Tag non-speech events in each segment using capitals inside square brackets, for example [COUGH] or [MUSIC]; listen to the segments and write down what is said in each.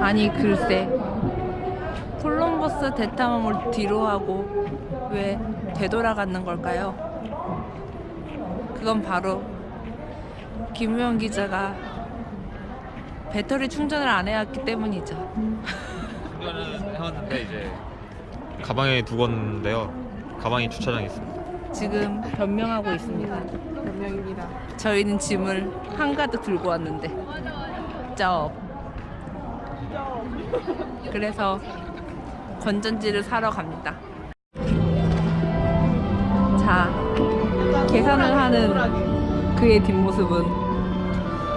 아니 글쎄 콜럼버스 대탐험을 뒤로 하고 왜 되돌아가는 걸까요? 그건 바로 김우영 기자가 배터리 충전을 안 해왔기 때문이죠. 충전은 해왔는데 이제 가방에 두고 왔는데요. 가방이 주차장에 있습니다. 지금 변명하고 있습니다. 변명입니다. 저희는 짐을 한가득 들고 왔는데 쩝. 그래서 건전지를 사러 갑니다. 자, 계산을 하는 그의 뒷모습은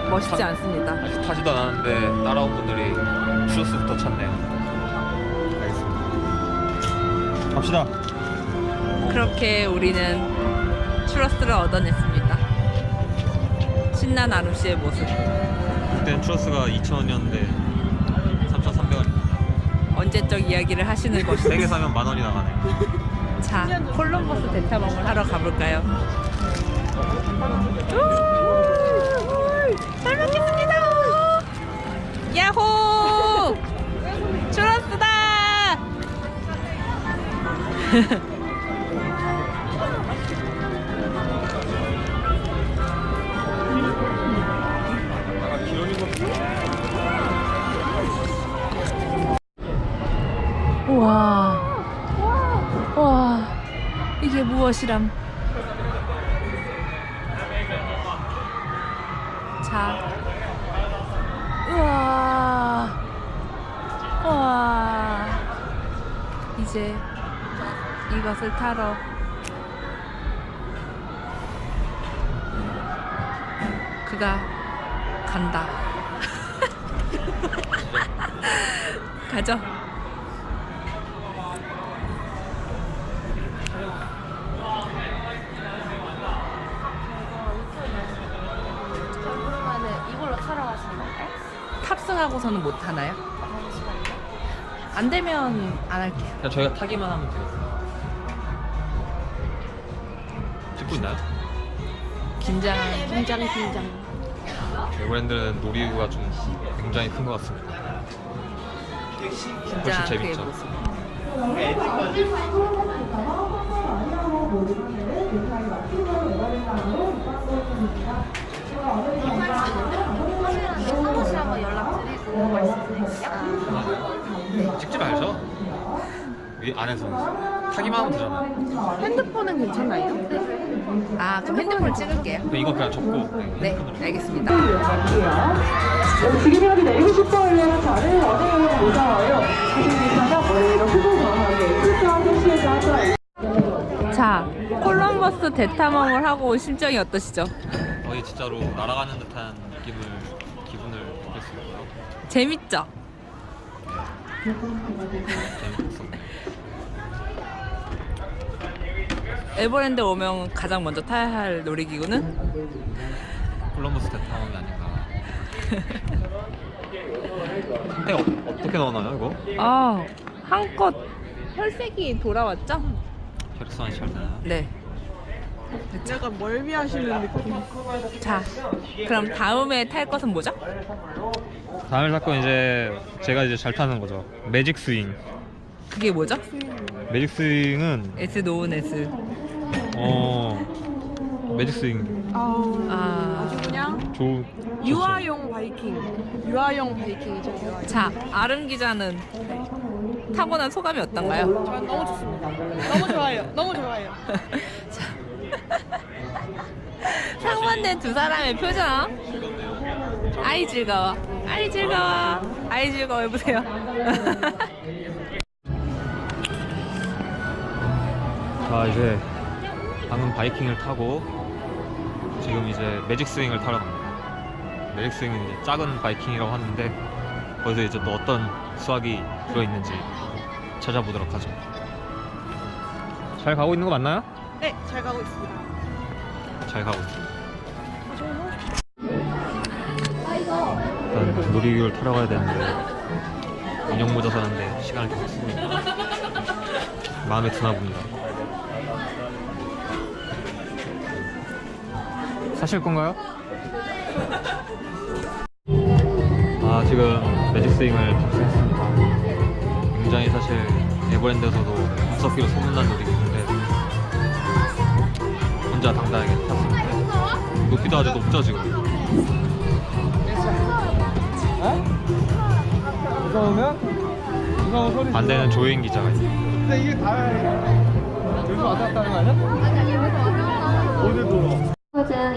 멋있지 않습니다. 아직 타지도 않았는데 따라온 분들이 추러스부터 찾네요. 알겠습니다. 갑시다. 그렇게 우리는 추러스를 얻어냈습니다. 신난 아름 씨의 모습. 그때는 추러스가 2,000원이었는데 3,300원. 언제적 이야기를 하시는 것이 3개 사면 만 원이 나가네. 자, 콜럼버스 대탐험을 하러 가볼까요? 우! 잘 먹겠습니다! 야호! 추러스다! 이게 무엇이람? 자, 우와, 와, 이제 이것을 타러 그가 간다. [LAUGHS] 가죠. 탑승하고서는 못 타나요? 안 되면 안 할게요. 그냥 저희가 타기만 하면 돼요. 찍고 있나요? 긴장. 긴장 긴장. 에버랜드는 놀이기구가 좀 굉장히 큰 것 같습니다. 훨씬 긴장 그의 재밌죠. 모습. 위 안에서 타기만 하면 되잖아요. 핸드폰은 괜찮나요? 아, 그럼 핸드폰 찍을게요. 이거 그냥 접고 네, 알겠습니다. 지금 여기 내리고 싶어요. 다른 원행은 무서워요. 시에서 자, 콜럼버스 대탐험을 하고 온 심정이 어떠시죠? 거의 진짜로 날아가는 듯한 느낌을 기분을 있고요. 재밌죠? 재밌었네요. 에버랜드 오면 가장 먼저 타야 할 놀이기구는? 콜럼버스 대탐험이 아닌가. 해 어, 어떻게 나오나요 이거? 아, 한껏 혈색이 돌아왔죠? 잘 되나요? 네. 약간 멀미하시는 느낌. 자, 그럼 다음에 탈 것은 뭐죠? 다음에 사건 이제 제가 이제 잘 타는 거죠. 매직 스윙. 그게 뭐죠? 매직 스윙은 S 노은 S. 어 매직 스윙 아우 아. 아주 그냥 좋은 유아용 바이킹. 유아용 바이킹이죠. 유아용. 자, 아름 기자는 타고 난 소감이 어떤가요? 저는 너무 좋습니다. 너무 좋아요. 너무 좋아요. [LAUGHS] 상반된 두 사람의 표정. 아이 즐거워. 아이 즐거워. 아이 즐거워 해보세요. [LAUGHS] 자 이제 방금 바이킹을 타고 지금 이제 매직 스윙을 타러 갑니다. 매직 스윙은 이제 작은 바이킹이라고 하는데 거기서 이제 또 어떤 수학이 들어있는지 찾아보도록 하죠. 잘 가고 있는 거 맞나요? 네, 잘 가고 있습니다. 잘 가고 있습니다. 일단 놀이기구를 타러 가야 되는데 인형 모자 사는데 시간을 계속 쓰고 있고 마음에 드나 봅니다. 사실 건가요? 아 지금 매직 스윙을 탑승했습니다. 굉장히 사실 에버랜드에서도 무섭기로 소문난 놀이기인데 혼자 당당하게 탔습니다. 높이도 아주 높죠 지금. 무서우면? 무서운 소리 반대는 조효인 기자가 있습니다. 근데 이게 다 여기서 왔다 갔다 하는 거 아니야? 어디 돌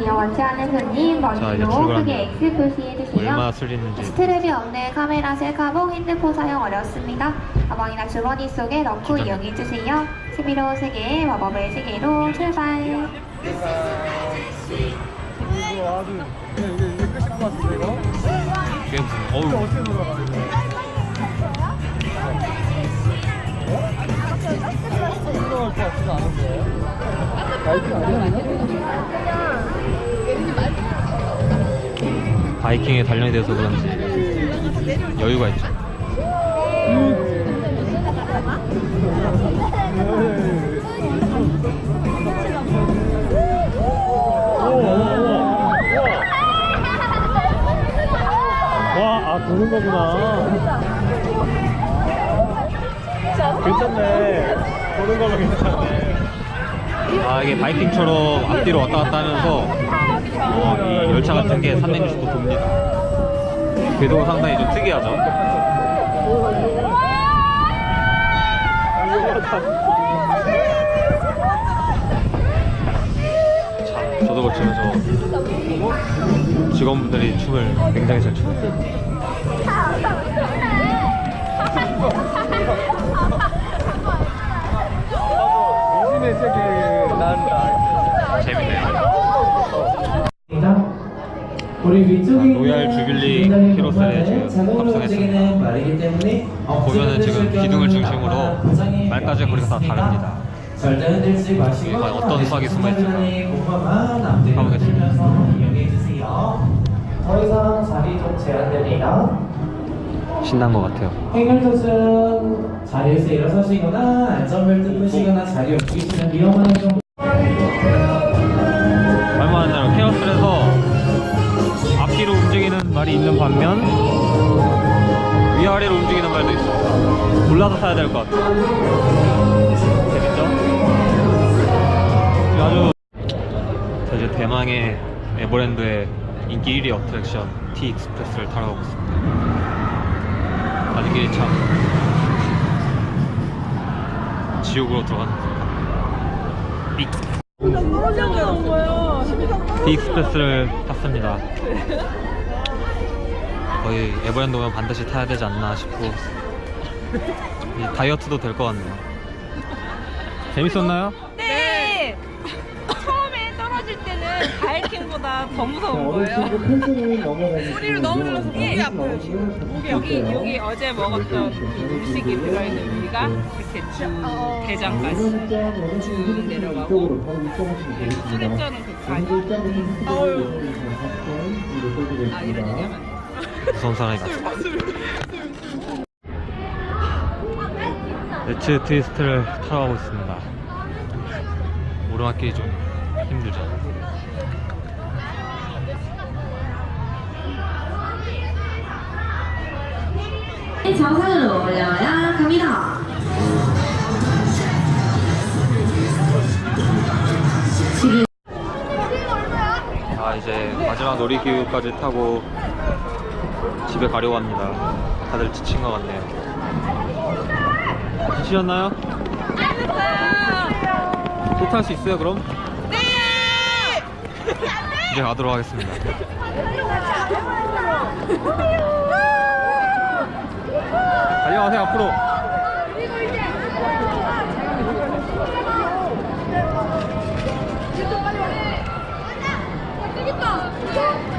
이어 원치 않은 손님 자, 이제 머리로 출발합니다. 크게 X 표시해주세요. 얼마나 쓸리는지 스트랩이 없는 카메라 셀카봉 핸드폰 사용 어렵습니다. 가방이나 주머니 속에 넣고 진짜. 이용해주세요. 11호 세계의 마법의 세계로 출발. 이거 아주 이게 이게 이게 끝일 것 같은데 이거? 이게 무슨 이거 어우 어떻게 돌아가 이거? 올라갈 것 같지가 않은데 바이킹에 단련이 돼서 그런지 여유가 있죠. 와, 아, 도는 거구나. 괜찮네. 도는 거면 괜찮네. 아 이게 바이킹처럼 앞뒤로 왔다 갔다 하면서 어, 이 열차 같은 게 360도 돕니다. 궤도가 상당히 좀 특이하죠. 자, 저도 거치면서 직원분들이 춤을 굉장히 잘 춥니다. 로스에 지금. 움직이는 말이기 때문에 보면은 지금 기둥을 중심으로 말까지 거리가 다 다릅니다. 절대 흔들지 마시고 과연 어떤 수학이 숨어있을까? 가보겠습니다. 더 이상 자리 좀 제한됩니다. 신난 것 같아요. 행렬도중 자리에서 일어서시거나 안전벨트 푸시거나 자리 옮기시는 위험한 행동 말이 있는 반면 위아래로 움직이는 말도 있습니다. 골라서 타야 될 것 같아요. 재밌죠? 아주 자, 이제 대망의 에버랜드의 인기 1위 어트랙션 T 익스프레스를 타러 가고 있습니다. 가는 길이 참 지옥으로 들어가는 삑. 디익스프레스를 탔습니다. 거의 에버랜드 오면 반드시 타야 되지 않나 싶고 이 다이어트도 될 것 같네요. 재밌었나요? 네! 처음에 떨어질 때는 바이킹보다 더 무서운 거예요. 소리를 너무 들려서 목이 아파요 지금. 여기 여기 어제 먹었던 그 물식이 들어있는 우리가 이렇게 쭉 대장까지 쭉 내려가고 수립전은 그 가니 아 이런 얘기하면 안 돼. 무서운 사람이 맞죠. 레츠 트위스트를 타러 가고 있습니다. 오르막길이 좀 힘들죠. 정상으로 올려야 갑니다. 자 이제 마지막 놀이기구까지 타고 집에 가려고 합니다 다들 지친 것 같네요 지치셨나요? 또 탈 수 있어요 그럼? 네! 이제 가도록 하겠습니다 달려가세요 앞으로 그러니까